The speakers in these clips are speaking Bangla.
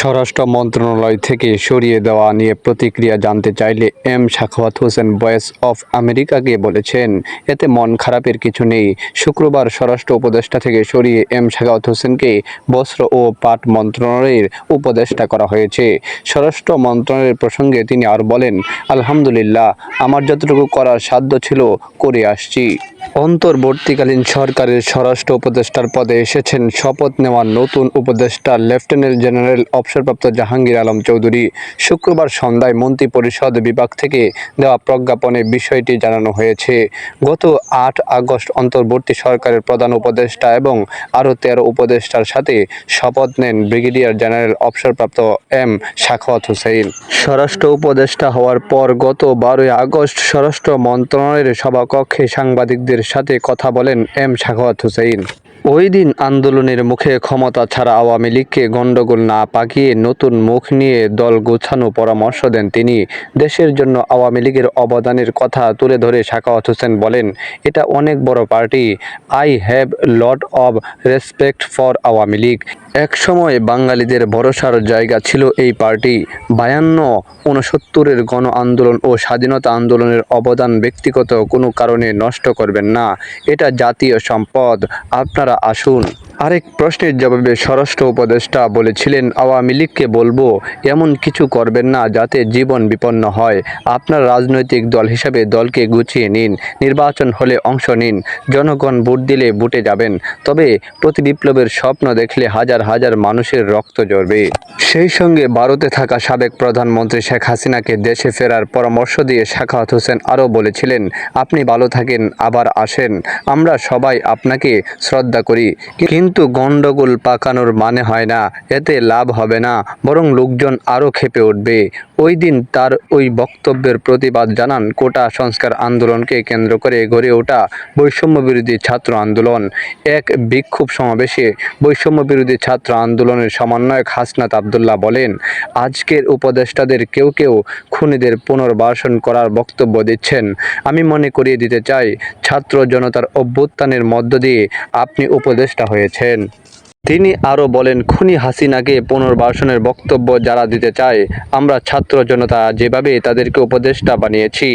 স্বরাষ্ট্র মন্ত্রণালয় থেকে সরিয়ে দেওয়া নিয়ে প্রতিক্রিয়া জানতে চাইলে M Sakhawat Hossain voice of আমেরিকাকে বলেছেন, এতে মন খারাপের কিছু নেই। শুক্রবার স্বরাষ্ট্র উপদেষ্টা থেকে সরিয়ে এম সাখাওয়াত হোসেনকে বস্ত্র ও পাট মন্ত্রণালয়ের উপদেষ্টা করা হয়েছে। স্বরাষ্ট্র মন্ত্রণালয়ের প্রসঙ্গে তিনি আর বলেন, আলহামদুলিল্লাহ, আমার যতটুকু করার সাধ্য ছিল, করে আসছি। অন্তর্বর্তীকালীন সরকারের স্বরাষ্ট্র উপদেষ্টার পদে এসেছেন শপথ নেওয়া নতুন উপদেষ্টা লেফটেন্যান্ট জেনারেল অবসরপ্রাপ্ত জাহাঙ্গীর আলম চৌধুরী শুক্রবার সন্ধ্যায় মন্ত্রিপরিষদ বিভাগ থেকে দেওয়া প্রজ্ঞাপনে বিষয়টি জানানো হয়েছে। গত আট আগস্ট অন্তর্বর্তী সরকারের প্রধান উপদেষ্টা এবং আরও তেরো উপদেষ্টার সাথে শপথ নেন ব্রিগেডিয়ার জেনারেল অবসরপ্রাপ্ত এম শাখাওয়াত হুসেইন স্বরাষ্ট্র উপদেষ্টা হওয়ার পর গত বারোই আগস্ট স্বরাষ্ট্র মন্ত্রণালয়ের সভাকক্ষে সাংবাদিকদের সাথে কথা বলেন এম শাখাওয়াত হুসেইন ওই দিন আন্দোলনের মুখে ক্ষমতা ছাড়া আওয়ামী লীগকে গণ্ডগোল না পাকিয়ে নতুন মুখ নিয়ে দল গোছানো পরামর্শ দেন তিনি। দেশের জন্য আওয়ামী লীগের অবদানের কথা তুলে ধরে শাখাওয়াত হোসেন বলেন, এটা অনেক বড় party. I have lot of respect for Awami League. একসময় বাঙালিদের ভরসার জায়গা ছিল এই পার্টি। বায়ান্ন ঊনসত্তরের গণ আন্দোলন ও স্বাধীনতা আন্দোলনের অবদান ব্যক্তিগত কোনো কারণে নষ্ট করবেন না। এটা জাতীয় সম্পদ। আপনারা আসুন। আরেক প্রশ্নের জবাবে স্বরাষ্ট্র উপদেষ্টা বলেছিলেন, আওয়ামী লীগকে বলব, এমন কিছু করবেন না যাতে জীবন বিপন্ন হয়। আপনার রাজনৈতিক দল হিসাবে দলকে গুছিয়ে নিন, নির্বাচন হলে অংশ নিন, জনগণ ভোট দিলে বুটে যাবেন। তবে প্রতি বিপ্লবের স্বপ্ন দেখলে হাজার হাজার মানুষের রক্ত ঝরবে। সেই সঙ্গে ভারতে থাকা সাবেক প্রধানমন্ত্রী শেখ হাসিনাকে দেশে ফেরার পরামর্শ দিয়ে শাখাওয়াত হোসেন আরও বলেছিলেন, আপনি ভালো থাকেন, আবার আসেন। আমরা সবাই আপনাকে শ্রদ্ধা করি। কিন্তু গণ্ডগোল পাকানোর মানে হয় না, এতে লাভ হবে না, বরং লোকজন আরও ক্ষেপে উঠবে। ওই দিন তার ওই বক্তব্যের প্রতিবাদ জানান কোটা সংস্কার আন্দোলনকে কেন্দ্র করে গড়ে ওঠা বৈষম্য বিরোধী ছাত্র আন্দোলন। এক বিক্ষোভ সমাবেশে বৈষম্য বিরোধী ছাত্র আন্দোলনের সমন্বয়ক হাসনাত আবদুল্লাহ বলেন, আজকের উপদেষ্টাদের কেউ কেউ খুনিদের পুনর্বাসন করার বক্তব্য দিচ্ছেন। আমি মনে করিয়ে দিতে চাই, ছাত্র জনতার অভ্যুত্থানের মধ্য দিয়ে আপনি উপদেষ্টা হয়েছেন তিনি আরও বলেন, খুনি হাসিনাকে পুনর্বাসনের বক্তব্য যারা দিতে চায়, আমরা ছাত্র জনতা যেভাবে তাদেরকে উপদেষ্টা বানিয়েছি,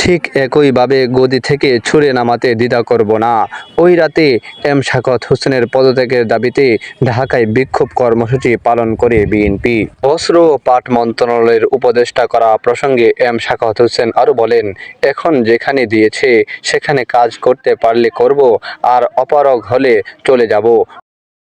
ঠিক একইভাবে গদি থেকে ছুঁড়ে নামাতে দ্বিধা করব না। ওই রাতে এম শাকত হোসেনের পদত্যাগের দাবিতে ঢাকায় বিক্ষোভ কর্মসূচি পালন করে বিএনপি। বস্ত্র ও পাট মন্ত্রণালয়ের উপদেষ্টা করা প্রসঙ্গে এম শাকত হোসেন আরও বলেন, এখন যেখানে দিয়েছে, সেখানে কাজ করতে পারলে করব, আর অপারগ হলে চলে যাব।